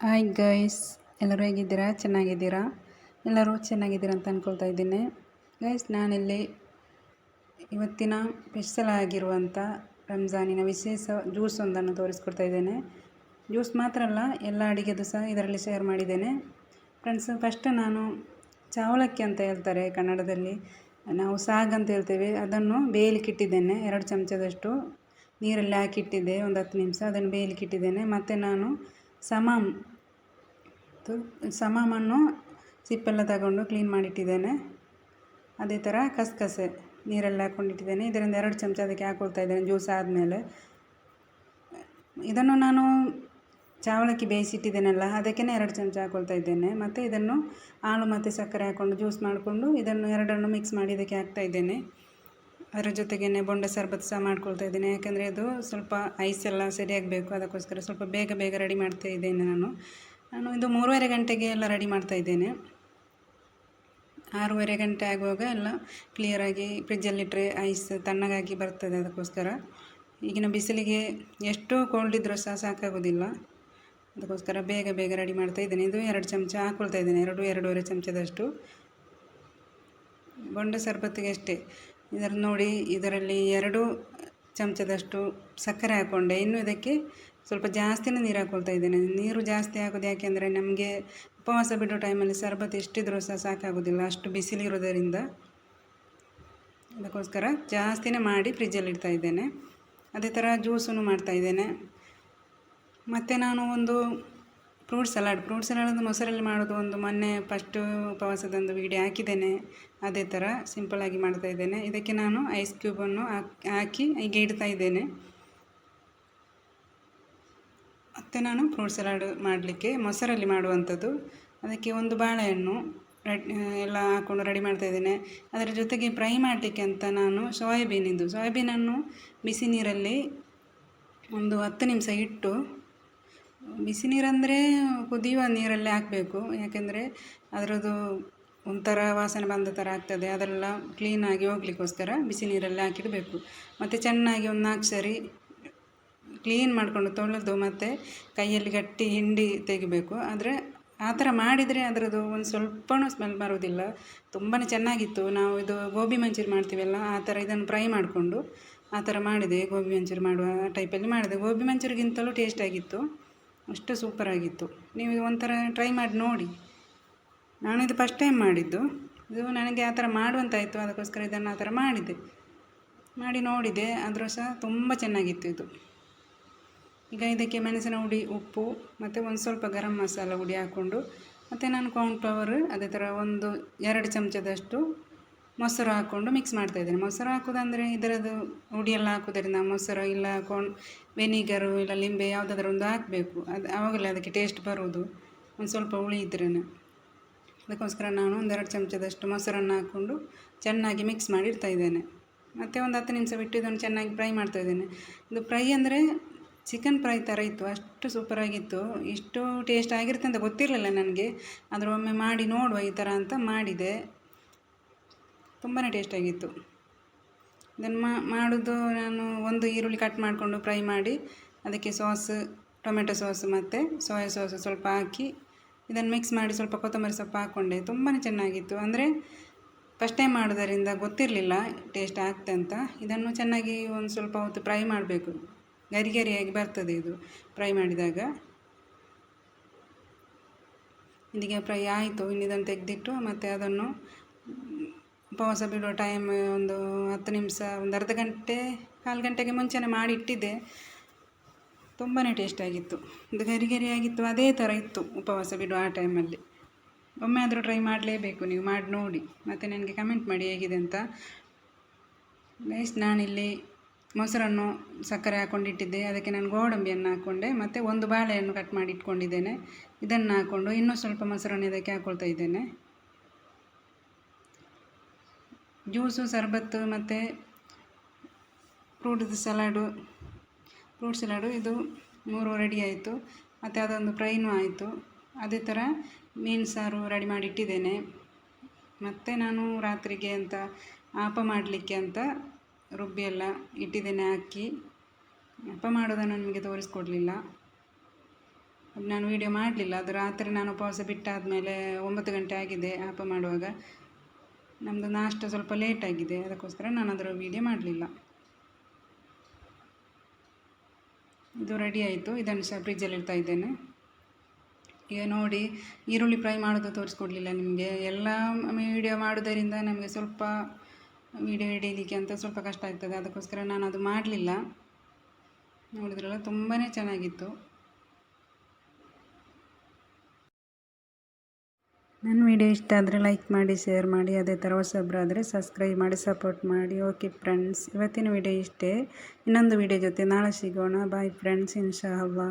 Hi guys ಎಲ್ಲರೂ ಹೇಗಿದ್ದೀರಾ? ಚೆನ್ನಾಗಿದ್ದೀರಾ? ಎಲ್ಲರೂ ಚೆನ್ನಾಗಿದ್ದೀರಾ ಅಂತ ಅಂದ್ಕೊಳ್ತಾ ಇದ್ದೀನಿ. ಗೈಸ್ ನಾನಿಲ್ಲಿ ಇವತ್ತಿನ ಸ್ಪೆಷಲ್ ಆಗಿರುವಂಥ ರಂಜಾನಿನ ವಿಶೇಷ ಜ್ಯೂಸ್ ಒಂದನ್ನು ತೋರಿಸ್ಕೊಡ್ತಾ ಇದ್ದೇನೆ. ಜ್ಯೂಸ್ ಮಾತ್ರ ಅಲ್ಲ, ಎಲ್ಲ ಅಡುಗೆದು ಸಹ ಇದರಲ್ಲಿ ಶೇರ್ ಮಾಡಿದ್ದೇನೆ. ಫ್ರೆಂಡ್ಸ್ ಫಸ್ಟ್ ನಾನು ಚಾವಲಕ್ಕಿ ಅಂತ ಹೇಳ್ತಾರೆ ಕನ್ನಡದಲ್ಲಿ. ನಾವು ಸಾಗ್ ಅಂತ ಹೇಳ್ತೇವೆ. ಅದನ್ನು ಬೇಯಲಿಕ್ಕೆ ಇಟ್ಟಿದ್ದೇನೆ, ಎರಡು ಚಮಚದಷ್ಟು. ನೀರಲ್ಲಿ ಹಾಕಿಟ್ಟಿದ್ದೆ, ಒಂದು ಹತ್ತು ನಿಮಿಷ. ಅದನ್ನು ಬೇಯಲಿಕ್ಕೆ ಇಟ್ಟಿದ್ದೇನೆ. ಮತ್ತು ನಾನು ಸಮಾಮ್. ಸಮಾಮನ್ನು ಸಿಪ್ಪೆಲ್ಲ ತಗೊಂಡು ಕ್ಲೀನ್ ಮಾಡಿಟ್ಟಿದ್ದೇನೆ. ಅದೇ ಥರ ಕಸಕಸೆ ನೀರೆಲ್ಲ ಹಾಕ್ಕೊಂಡಿಟ್ಟಿದ್ದೇನೆ. ಇದರಿಂದ ಎರಡು ಚಮಚ ಅದಕ್ಕೆ ಹಾಕೊಳ್ತಾ ಇದ್ದೇನೆ, ಜ್ಯೂಸ್ ಆದಮೇಲೆ. ಇದನ್ನು ನಾನು ಚಾವಳಕ್ಕಿ ಬೇಯಿಸಿಟ್ಟಿದ್ದೇನಲ್ಲ ಅದಕ್ಕೇ ಎರಡು ಚಮಚ ಹಾಕ್ಕೊಳ್ತಾ ಇದ್ದೇನೆ. ಮತ್ತು ಇದನ್ನು, ಹಾಲು ಮತ್ತು ಸಕ್ಕರೆ ಹಾಕ್ಕೊಂಡು ಜ್ಯೂಸ್ ಮಾಡಿಕೊಂಡು ಇದನ್ನು ಎರಡನ್ನು ಮಿಕ್ಸ್ ಮಾಡಿ ಇದಕ್ಕೆ ಹಾಕ್ತಾ ಇದ್ದೇನೆ. ಅದರ ಜೊತೆಗೇ ಬೊಂಡ ಸರ್ಬತ್ ಸಹ ಮಾಡ್ಕೊಳ್ತಾ ಇದ್ದೀನಿ. ಯಾಕೆಂದರೆ ಅದು ಸ್ವಲ್ಪ ಐಸ್ ಎಲ್ಲ ಸರಿಯಾಗಬೇಕು. ಅದಕ್ಕೋಸ್ಕರ ಸ್ವಲ್ಪ ಬೇಗ ಬೇಗ ರೆಡಿ ಮಾಡ್ತಾ ಇದ್ದೇನೆ ನಾನು. ನಾನು ಇದು ಮೂರುವರೆ ಗಂಟೆಗೆ ಎಲ್ಲ ರೆಡಿ ಮಾಡ್ತಾ ಇದ್ದೇನೆ. ಆರೂವರೆ ಗಂಟೆ ಆಗುವಾಗ ಎಲ್ಲ ಕ್ಲಿಯರಾಗಿ ಫ್ರಿಜ್ಜಲ್ಲಿಟ್ಟರೆ ಐಸ್ ತಣ್ಣಗಾಗಿ ಬರ್ತದೆ ಅದಕ್ಕೋಸ್ಕರ. ಈಗಿನ ಬಿಸಿಲಿಗೆ ಎಷ್ಟು ಕೋಲ್ಡ್ ಇದ್ದರೂ ಸಹ ಸಾಕಾಗೋದಿಲ್ಲ. ಅದಕ್ಕೋಸ್ಕರ ಬೇಗ ಬೇಗ ರೆಡಿ ಮಾಡ್ತಾ ಇದ್ದೇನೆ. ಇದು ಎರಡು ಚಮಚ ಹಾಕ್ಕೊಳ್ತಾ ಇದ್ದೇನೆ. ಎರಡು, ಎರಡೂವರೆ ಚಮಚದಷ್ಟು. ಬೊಂಡ ಸರ್ಬತ್ತಿಗೆ ಅಷ್ಟೇ. ಇದರ ನೋಡಿ ಇದರಲ್ಲಿ ಎರಡು ಚಮಚದಷ್ಟು ಸಕ್ಕರೆ ಹಾಕ್ಕೊಂಡೆ ಇನ್ನು ಇದಕ್ಕೆ ಸ್ವಲ್ಪ ಜಾಸ್ತಿನೇ ನೀರು ಹಾಕ್ಕೊಳ್ತಾ ಇದ್ದೇನೆ. ನೀರು ಜಾಸ್ತಿ ಹಾಕೋದು ಯಾಕೆಂದರೆ ನಮಗೆ ಉಪವಾಸ ಬಿಡೋ ಟೈಮಲ್ಲಿ ಸರ್ಬತ್ ಎಷ್ಟಿದ್ರೂ ಸಹ ಸಾಕಾಗೋದಿಲ್ಲ. ಅಷ್ಟು ಬಿಸಿಲಿರೋದರಿಂದ ಅದಕ್ಕೋಸ್ಕರ ಜಾಸ್ತಿನೇ ಮಾಡಿ ಫ್ರಿಜ್ಜಲ್ಲಿ ಇಡ್ತಾ ಇದ್ದೇನೆ. ಅದೇ ಥರ ಜ್ಯೂಸನ್ನು ಮಾಡ್ತಾ ಇದ್ದೇನೆ. ಮತ್ತು ನಾನು ಒಂದು ಫ್ರೂಟ್ ಸಲಾಡ್ ಫ್ರೂಟ್ ಸಲಾಡ್ ಮೊಸರಲ್ಲಿ ಮಾಡೋದು ಒಂದು ಮೊನ್ನೆ ಫಸ್ಟು ಉಪವಾಸದೊಂದು ವಿಡಿಯೋ ಹಾಕಿದ್ದೇನೆ. ಅದೇ ಥರ ಸಿಂಪಲಾಗಿ ಮಾಡ್ತಾ ಇದ್ದೇನೆ. ಇದಕ್ಕೆ ನಾನು ಐಸ್ ಕ್ಯೂಬನ್ನು ಹಾಕಿ ಈಗ ಇಡ್ತಾ ಇದ್ದೇನೆ. ಮತ್ತು ನಾನು ಫ್ರೂಟ್ ಸಲಾಡ್ ಮಾಡಲಿಕ್ಕೆ ಮೊಸರಲ್ಲಿ ಮಾಡುವಂಥದ್ದು. ಅದಕ್ಕೆ ಒಂದು ಬಾಳೆಹಣ್ಣು ಎಲ್ಲ ಹಾಕ್ಕೊಂಡು ರೆಡಿ ಮಾಡ್ತಾ ಇದ್ದೇನೆ. ಅದರ ಜೊತೆಗೆ ಫ್ರೈ ಮಾಡಲಿಕ್ಕೆ ಅಂತ ನಾನು ಸೋಯಾಬೀನಿದ್ದು ಸೋಯಾಬೀನನ್ನು ಬಿಸಿ ನೀರಲ್ಲಿ ಒಂದು ಹತ್ತು ನಿಮಿಷ ಇಟ್ಟು ಬಿಸಿ ನೀರಂದರೆ ಕುದಿಯುವ ನೀರಲ್ಲೇ ಹಾಕಬೇಕು. ಯಾಕೆಂದರೆ ಅದರದ್ದು ಒಂಥರ ವಾಸನೆ ಬಂದ ಥರ ಆಗ್ತದೆ. ಅದೆಲ್ಲ ಕ್ಲೀನಾಗಿ ಹೋಗ್ಲಿಕ್ಕೋಸ್ಕರ ಬಿಸಿ ನೀರಲ್ಲಿ ಹಾಕಿಡಬೇಕು. ಮತ್ತು ಚೆನ್ನಾಗಿ ಒಂದು ನಾಲ್ಕು ಸರಿ ಕ್ಲೀನ್ ಮಾಡಿಕೊಂಡು ತೊಳೆದು ಮತ್ತು ಕೈಯಲ್ಲಿ ಗಟ್ಟಿ ಹಿಂಡಿ ತೆಗಿಬೇಕು. ಆದರೆ ಆ ಥರ ಮಾಡಿದರೆ ಅದರದ್ದು ಒಂದು ಸ್ವಲ್ಪನೂ ಸ್ಮೆಲ್ ಬರೋದಿಲ್ಲ. ತುಂಬಾ ಚೆನ್ನಾಗಿತ್ತು. ನಾವು ಇದು ಗೋಬಿ ಮಂಚೂರಿ ಮಾಡ್ತೀವಲ್ಲ, ಆ ಥರ ಇದನ್ನು ಫ್ರೈ ಮಾಡಿಕೊಂಡು ಆ ಥರ ಮಾಡಿದೆ. ಗೋಬಿ ಮಂಚೂರಿ ಮಾಡುವ ಟೈಪಲ್ಲಿ ಮಾಡಿದೆ. ಗೋಬಿ ಮಂಚೂರಿಗಿಂತಲೂ ಟೇಸ್ಟಾಗಿತ್ತು ಅಷ್ಟು ಸೂಪರಾಗಿತ್ತು ನೀವು ಒಂಥರ ಟ್ರೈ ಮಾಡಿ ನೋಡಿ. ನಾನು ಇದು ಫಸ್ಟ್ ಟೈಮ್ ಮಾಡಿದ್ದು. ಇದು ನನಗೆ ಆ ಥರ ಮಾಡುವಂತಾಯಿತು. ಅದಕ್ಕೋಸ್ಕರ ಇದನ್ನು ಆ ಥರ ಮಾಡಿದೆ. ಮಾಡಿ ನೋಡಿದೆ. ಆದರೂ ಸಹ ತುಂಬ ಚೆನ್ನಾಗಿತ್ತು ಇದು. ಈಗ ಇದಕ್ಕೆ ಮೆಣಸಿನ ಹುಡಿ, ಉಪ್ಪು, ಮತ್ತು ಒಂದು ಸ್ವಲ್ಪ ಗರಂ ಮಸಾಲ ಹುಡಿ ಹಾಕ್ಕೊಂಡು, ಮತ್ತು ನಾನು ಫ್ಲವರ್ ಅದೇ ಥರ ಒಂದು ಎರಡು ಚಮಚದಷ್ಟು ಮೊಸರು ಹಾಕ್ಕೊಂಡು ಮಿಕ್ಸ್ ಮಾಡ್ತಾ ಇದ್ದೇನೆ. ಮೊಸರು ಹಾಕೋದಂದರೆ ಇದರದ್ದು ಹುಡಿಯೆಲ್ಲ ಹಾಕೋದ್ರಿಂದ ಮೊಸರು ಇಲ್ಲ ಹಾಕೊಂಡು ವೆನಿಗರು ಇಲ್ಲ ಲಿಂಬೆ ಯಾವುದಾದ್ರೂ ಒಂದು ಹಾಕಬೇಕು. ಅದು ಆವಾಗಲೇ ಅದಕ್ಕೆ ಟೇಸ್ಟ್ ಬರೋದು. ಒಂದು ಸ್ವಲ್ಪ ಹುಳಿ ಇದ್ರೇ ಅದಕ್ಕೋಸ್ಕರ ನಾನು ಒಂದೆರಡು ಚಮಚದಷ್ಟು ಮೊಸರನ್ನು ಹಾಕ್ಕೊಂಡು ಚೆನ್ನಾಗಿ ಮಿಕ್ಸ್ ಮಾಡಿ ಇಡ್ತಾಯಿದ್ದೇನೆ ಮತ್ತು ಒಂದು ಹತ್ತು ನಿಮಿಷ ಬಿಟ್ಟು ಇದನ್ನು ಚೆನ್ನಾಗಿ ಫ್ರೈ ಮಾಡ್ತಾಯಿದ್ದೇನೆ ಇದು ಫ್ರೈ ಅಂದರೆ ಚಿಕನ್ ಫ್ರೈ ಥರ ಇತ್ತು. ಅಷ್ಟು ಸೂಪರಾಗಿತ್ತು ಇಷ್ಟು ಟೇಸ್ಟ್ ಆಗಿರುತ್ತೆ ಅಂತ ಗೊತ್ತಿರಲಿಲ್ಲ ನನಗೆ. ಆದರೆ ಒಮ್ಮೆ ಮಾಡಿ ನೋಡುವ ಈ ಥರ ಅಂತ ಮಾಡಿದೆ. ತುಂಬಾ ಟೇಸ್ಟಾಗಿತ್ತು ಇದನ್ನು ಮಾಡೋದು ನಾನು ಒಂದು ಈರುಳ್ಳಿ ಕಟ್ ಮಾಡಿಕೊಂಡು ಫ್ರೈ ಮಾಡಿ, ಅದಕ್ಕೆ ಸಾಸ್ ಟೊಮೆಟೊ ಸಾಸ್ ಮತ್ತು ಸೋಯಾ ಸಾಸ್ ಸ್ವಲ್ಪ ಹಾಕಿ, ಇದನ್ನು ಮಿಕ್ಸ್ ಮಾಡಿ ಸ್ವಲ್ಪ ಕೊತ್ತಂಬರಿ ಸೊಪ್ಪು ಹಾಕ್ಕೊಂಡೆ ತುಂಬಾ ಚೆನ್ನಾಗಿತ್ತು. ಅಂದರೆ ಫಸ್ಟ್ ಟೈಮ್ ಮಾಡೋದರಿಂದ ಗೊತ್ತಿರಲಿಲ್ಲ ಟೇಸ್ಟ್ ಆಗ್ತದೆ ಅಂತ. ಇದನ್ನು ಚೆನ್ನಾಗಿ ಒಂದು ಸ್ವಲ್ಪ ಹೊತ್ತು ಫ್ರೈ ಮಾಡಬೇಕು. ಗರಿ ಗರಿಯಾಗಿ ಬರ್ತದೆ ಇದು ಫ್ರೈ ಮಾಡಿದಾಗ. ಇದೀಗ ಫ್ರೈ ಆಯಿತು. ಇನ್ನು ಇದನ್ನು ತೆಗೆದಿಟ್ಟು ಮತ್ತು ಅದನ್ನು ಉಪವಾಸ ಬಿಡುವ ಟೈಮ್ ಒಂದು ಹತ್ತು ನಿಮಿಷ, ಒಂದು ಅರ್ಧ ಗಂಟೆ, ಕಾಲು ಗಂಟೆಗೆ ಮುಂಚೆನೇ ಮಾಡಿ ಇಟ್ಟಿದ್ದೆ ತುಂಬಾ ಟೇಸ್ಟಾಗಿತ್ತು ಇದು ಗರಿ ಗರಿ ಆಗಿತ್ತು, ಅದೇ ಥರ ಇತ್ತು ಉಪವಾಸ ಬಿಡುವ ಆ ಟೈಮಲ್ಲಿ ಒಮ್ಮೆ ಆದರೂ ಟ್ರೈ ಮಾಡಲೇಬೇಕು, ನೀವು ಮಾಡಿ ನೋಡಿ. ಮತ್ತು ನನಗೆ ಕಮೆಂಟ್ ಮಾಡಿ ಹೇಗಿದೆ ಅಂತ. ನೆಕ್ಸ್ಟ್ ನಾನಿಲ್ಲಿ ಮೊಸರನ್ನು ಸಕ್ಕರೆ ಹಾಕ್ಕೊಂಡಿಟ್ಟಿದ್ದೆ ಅದಕ್ಕೆ ನಾನು ಗೋಡಂಬಿಯನ್ನು ಹಾಕ್ಕೊಂಡೆ ಮತ್ತು ಒಂದು ಬಾಳೆಹಣ್ಣು ಕಟ್ ಮಾಡಿ ಇಟ್ಕೊಂಡಿದ್ದೇನೆ ಇದನ್ನು ಹಾಕ್ಕೊಂಡು ಇನ್ನೂ ಸ್ವಲ್ಪ ಮೊಸರನ್ನು ಇದಕ್ಕೆ ಹಾಕ್ಕೊಳ್ತಾ ಇದ್ದೇನೆ. ಜ್ಯೂಸು, ಶರ್ಬತ್ತು ಮತ್ತು ಫ್ರೂಟ್ದು ಸಲಾಡು ಫ್ರೂಟ್ ಸಲಾಡು. ಇದು ಮೂರು ರೆಡಿ ಆಯಿತು. ಮತ್ತು ಅದೊಂದು ಫ್ರೈನೂ ಆಯಿತು. ಅದೇ ಥರ ಮೀನು ಸಾರು ರೆಡಿ ಮಾಡಿ ಇಟ್ಟಿದ್ದೇನೆ ಮತ್ತು ನಾನು ರಾತ್ರಿಗೆ ಅಂತ ಆಪ ಮಾಡಲಿಕ್ಕೆ ಅಂತ ರುಬ್ಬಿ ಎಲ್ಲ ಇಟ್ಟಿದ್ದೇನೆ ಅಕ್ಕಿ ಅಪ್ಪ ಮಾಡೋದನ್ನು ನಿಮಗೆ ತೋರಿಸ್ಕೊಡ್ಲಿಲ್ಲ. ನಾನು ವೀಡಿಯೋ ಮಾಡಲಿಲ್ಲ. ಅದು ರಾತ್ರಿ ನಾನು ಉಪವಾಸ ಬಿಟ್ಟಾದಮೇಲೆ ಒಂಬತ್ತು ಗಂಟೆ ಆಗಿದೆ ಆಪ ಮಾಡುವಾಗ. ನಮ್ಮದು ನಾಷ್ಟ ಸ್ವಲ್ಪ ಲೇಟ್ ಆಗಿದೆ, ಅದಕ್ಕೋಸ್ಕರ ನಾನು ಅದರ ವೀಡಿಯೋ ಮಾಡಲಿಲ್ಲ. ಇದು ರೆಡಿ ಆಯಿತು, ಇದನ್ನು ಸಹ ಫ್ರಿಜ್ಜಲ್ಲಿ ಇಡ್ತಾ ಇದ್ದೇನೆ. ಈಗ ನೋಡಿ, ಈರುಳ್ಳಿ ಫ್ರೈ ಮಾಡೋದು ತೋರಿಸ್ಕೊಡ್ಲಿಲ್ಲ ನಿಮಗೆ. ಎಲ್ಲ ವೀಡಿಯೋ ಮಾಡೋದರಿಂದ ನಮಗೆ ಸ್ವಲ್ಪ ವೀಡಿಯೋ ಹಿಡಿಯಲಿಕ್ಕೆ ಅಂತ ಸ್ವಲ್ಪ ಕಷ್ಟ ಆಗ್ತದೆ, ಅದಕ್ಕೋಸ್ಕರ ನಾನು ಅದು ಮಾಡಲಿಲ್ಲ. ನೋಡಿದ್ರಲ್ಲ ತುಂಬಾ ಚೆನ್ನಾಗಿತ್ತು. ನನ್ನ ವಿಡಿಯೋ ಇಷ್ಟ ಆದರೆ ಲೈಕ್ ಮಾಡಿ ಶೇರ್ ಮಾಡಿ, ಅದೇ ಥರ ಹೊಸಬ್ರಾದರೆ ಸಬ್ಸ್ಕ್ರೈಬ್ ಮಾಡಿ ಸಪೋರ್ಟ್ ಮಾಡಿ. ಓಕೆ ಫ್ರೆಂಡ್ಸ್ ಇವತ್ತಿನ ವಿಡಿಯೋ ಇಷ್ಟೇ. ಇನ್ನೊಂದು ವಿಡಿಯೋ ಜೊತೆ ನಾಳೆ ಸಿಗೋಣ. ಬಾಯ್ ಫ್ರೆಂಡ್ಸ್ ಇನ್ಶಾ ಅಲ್ವಾ